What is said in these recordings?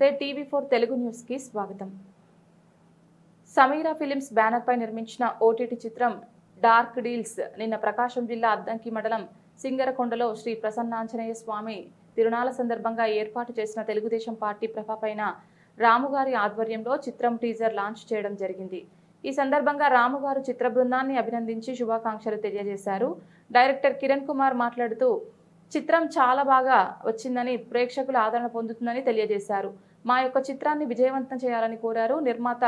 నమస్తే TV four Telugu న్యూస్కి స్వాగతం. సమీరా ఫిలిమ్స్ బ్యానర్పై నిర్మించిన ఓటీటీ చిత్రం డార్క్ డీల్స్. నిన్న ప్రకాశం జిల్లా అద్దంకి మండలం సింగరకొండలో శ్రీ ప్రసన్నాంజనేయ స్వామి తిరునాల సందర్భంగా ఏర్పాటు చేసిన తెలుగుదేశం పార్టీ ప్రభపైన రాముగారి ఆధ్వర్యంలో చిత్రం టీజర్ లాంచ్ చేయడం జరిగింది. ఈ సందర్భంగా రాముగారు చిత్ర బృందాన్ని అభినందించి శుభాకాంక్షలు తెలియజేశారు. డైరెక్టర్ కిరణ్ కుమార్ మాట్లాడుతూ చిత్రం చాలా బాగా వచ్చిందని ప్రేక్షకుల ఆదరణ పొందుతుందని తెలియజేశారు. మా యొక్క చిత్రాన్ని విజయవంతం చేయాలని కోరారు. నిర్మాత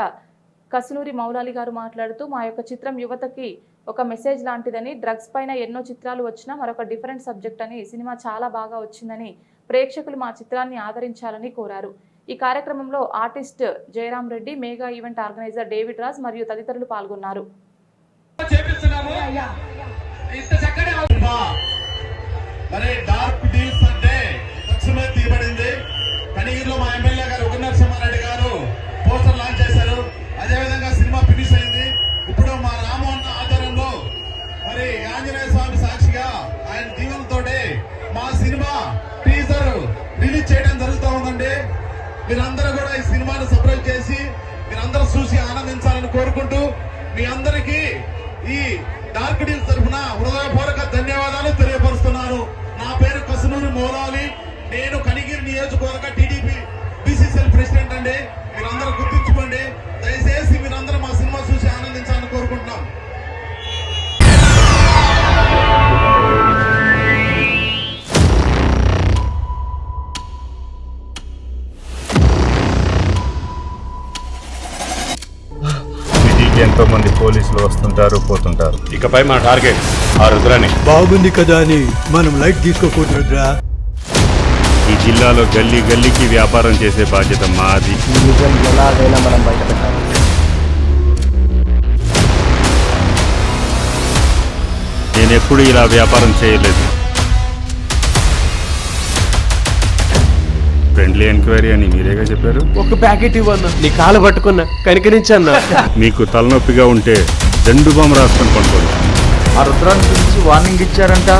కసునూరి మౌలాలి గారు మాట్లాడుతూ మా యొక్క చిత్రం యువతకి ఒక మెసేజ్ లాంటిదని డ్రగ్స్ పైన ఎన్నో చిత్రాలు వచ్చినా మరొక డిఫరెంట్ సబ్జెక్ట్ అని సినిమా చాలా బాగా వచ్చిందని ప్రేక్షకులు మా చిత్రాన్ని ఆదరించాలని కోరారు. ఈ కార్యక్రమంలో artist Jayaram Reddy mega event organiser David Raj మరియు తదితరులు పాల్గొన్నారు. మరి ఆయన దీవెనతోటి మా సినిమా టీజర్ రిలీజ్ చేయడం జరుగుతూ ఉందండి. మీరందరూ కూడా ఈ సినిమాను సపరేట్ చేసి మీరందరూ చూసి ఆనందించాలని కోరుకుంటూ మీ అందరికీ ఈ డార్క్ డీల్ తరఫున హృదయపూర్వక ధన్యవాదాలు తెలియపరుస్తున్నాను. నా పేరు కసునూరి మోలాలి. నేను కనిగిరి నియోజకవర్గ టీడీపీ బీసీసీఎల్ ప్రెసిడెంట్ అండి. మీరందరూ గుర్తించుకోండి. దయచేసి ఎంతో మంది పోలీసులు వస్తుంటారు పోతుంటారు. ఇకపై మన టార్గెట్ ఆ రుద్రాని. బాగుంది కదా అని మనం లైట్ తీసుకోకూడదు రుద్రా. ఈ జిల్లాలో గల్లీ గల్లీకి వ్యాపారం చేసే బాధ్యత మాది. నిజం ఎలాగైనా మనం బయట పెట్టాలి నేను ఎప్పుడు ఇలా వ్యాపారం చేయలేదు. ఫ్రెండ్లీ ఎంక్వైరీ అని మీరేగా చెప్పారు? ఒక ప్యాకెట్ ఇవ్వన్నా. నీ కాలు పట్టుకున్నా కనికరించన్నా. మీకు తలనొప్పిగా ఉంటే జండు బామ్ రాసుకొని పడుకోండి. ఆ రుద్రాన్ని పిలిచి వార్నింగ్ ఇచ్చారంట.